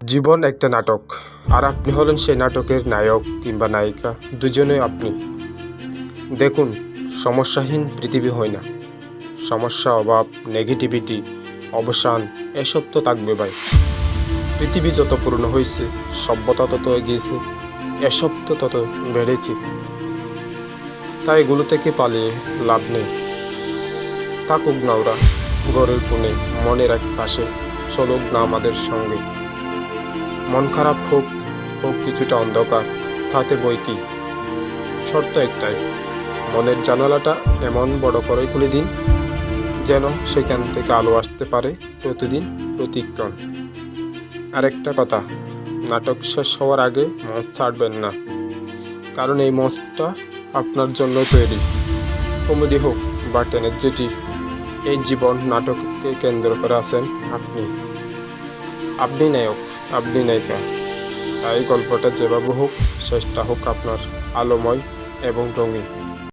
জীবন একটা নাটক। আর আপনি হলেন সেই নাটকের নায়ক কিংবা নায়িকা, দুজনেই আপনি। দেখুন, সমস্যাহীন পৃথিবী হয় না। সমস্যা, অভাব নেগেটিভিটি অবসান, এসব তো থাকবে ভাই। পৃথিবী যত পূর্ণ হয়েছে, সভ্যতা তত এগিয়েছে, এসব তো তত বেড়েছে। তাই এগুলো থেকে পালিয়ে লাভ নেই। থাকুক না ওরা, ঘরের কোণে, মনের এক পাশে, চলুক না আমাদের সঙ্গে। মন খারাপ হোক হোক কিছুটা অন্ধকার, তাতে বই কি? শর্ত একটাই, মনের জানালাটা এমন বড় করে খুলে দিন, যেন সেখান থেকে আলো আসতে পারে প্রতিদিন, প্রতিক্ষণ। আরেকটা কথা, নাটক শেষ হওয়ার আগে মঞ্চ ছাড়বেন না, কারণ এই মঞ্চটা আপনার জন্য তৈরি। কমেডি হোক বা টেনেজেটি এই জীবন নাটককে কেন্দ্র করে আছেন আপনি। আপনি নায়ক। আপনি নায়িকা। তাই গল্পটা যেভাবে হোক শেষটা হোক আপনার আলোময় এবং রঙিন।